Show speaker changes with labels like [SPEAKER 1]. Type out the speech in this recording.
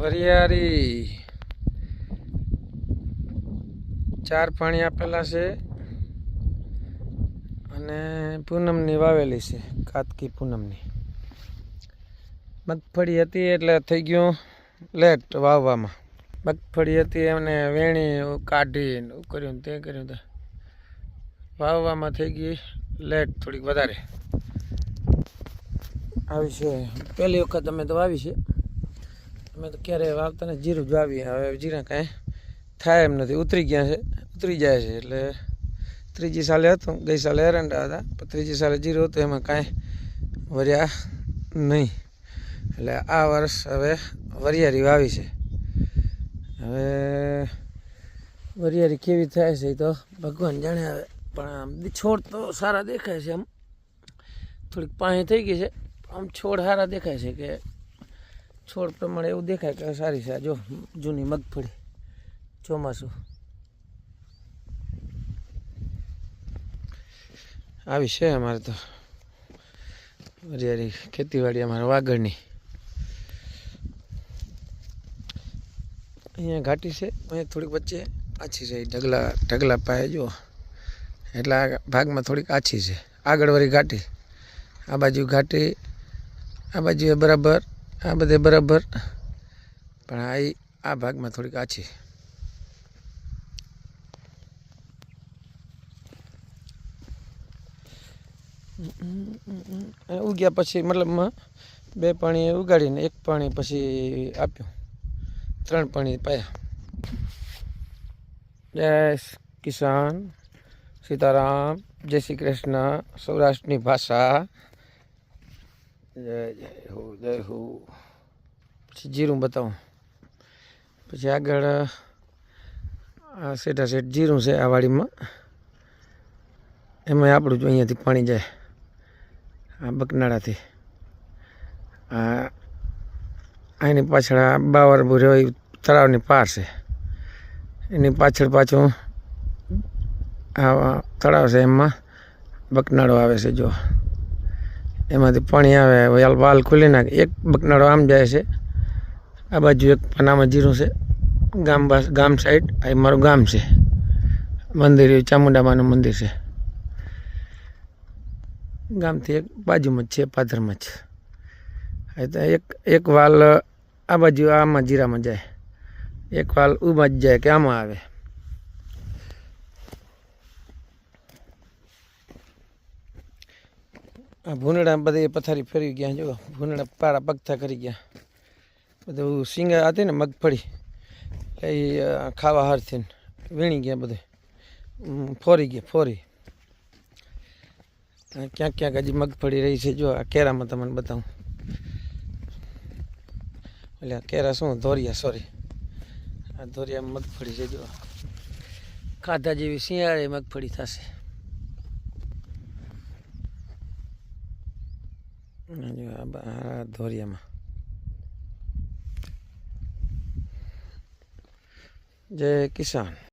[SPEAKER 1] વરિયાળી. ચાર પાણી આપેલા છે અને પૂનમની વાવેલી છે, કાતકી પૂનમની. મગફળી હતી એટલે થઈ ગયું લેટ વાવવામાં. મગફળી હતી એમને વેણી કાઢી કર્યું તે કર્યું તે. વાવવામાં થઈ ગઈ લેટ થોડીક વધારે. આવી છે. પહેલી વખત અમે તો વાવી છે. અમે તો ક્યારે વાવતા ને જીરું જ વાવીએ હવે જીરા કાંઈ થાય એમ નથી. ઉતરી ગયા છે, ઉતરી જાય છે એટલે ત્રીજી સાલે હતું, ગઈ સાલે એરંડા હતા, પણ ત્રીજી સાલે જીરું હતું, એમાં કાંઈ વર્યા નહીં. એટલે આ વર્ષ હવે વરિયાળી વાવી છે. હવે વરિયાળી કેવી થાય છે તો ભગવાન જાણે હવે, પણ આમ છોડ તો સારા દેખાય છે આમ. થોડીક પાણી થઈ ગઈ છે આમ છોડ સારા દેખાય છે કે છોડ પ્રમાણે એવું દેખાય કે સારી છે. જો, જૂની મગફળી. ચોમાસું. આવી છે અમારે તો. હરિયાળી ખેતીવાડી અમારે વાગડની. અહીંયા ઘાટી છે, અહીંયા થોડીક વચ્ચે આછી છે. ઢગલા ઢગલા પાયે જો આ ભાગમાં થોડીક આછી છે. આગળ વળી ઘાટી. આ બાજુ ઘાટી, આ બાજુ બરાબર આ બધે બરાબર. પણ આ આ ભાગમાં થોડીક આછી. ઉગ્યા પછી મતલબમાં બે પાણી ઉગાડીને એક પાણી પછી આપ્યું. ત્રણ પાણી પાયા. જય કિસાન સીતારામ, જય શ્રી કૃષ્ણ, સૌરાષ્ટ્રની ભાષા. જય જય હો જય હો પછી જીરું બતાવું. પછી આગળ આ સેઠા સેટ જીરું છે આ વાડીમાં. એમાં આપણું જો અહીંયાથી પાણી જાય, આ બકનાળાથી. આ, આની પાછળ આ બાવર ભૂર્યો એ તળાવની પાર છે. એની પાછળ પાછું આ તળાવ છે એમાં બકનાળો આવે છે જો. એમાંથી પાણી આવે વાલ ખુલી નાખે. એક બકનાળો આમ જાય છે. આ બાજુ એક પનામાં જીરું છે. ગામ ગામ સાઈડ આ મારું ગામ છે. મંદિર ચામુંડામાનું મંદિર છે. ગામથી એક બાજુમાં જ છે પાથરમાં જ. એક એક વાલ આ બાજુ આમાં જીરામાં જાય. એક વાલ ઉમાં જ જાય કે આમાં આવે. આ બધા પથારી ફેરવી ગયા, જો ભૂંડા પાડા પગથા કરી ગયા. બધું સિંગા હતી ને મગફળી, એ ખાવા હારથી વીણી ગયા બધું. ફોરી ગયા, ફોરી. ક્યાંક ક્યાંક હજી મગફળી રહી છે, જો આ કેરામાં તમને બતાવું. એટલે આ કેરા શું, ધોરિયા સોરી આ ધોરિયા મગફળી છે, જો. ખાધા જેવી શિયાળે મગફળી થશે આ જો આ બ- આ ધોરિયામાં. જય કિસાન.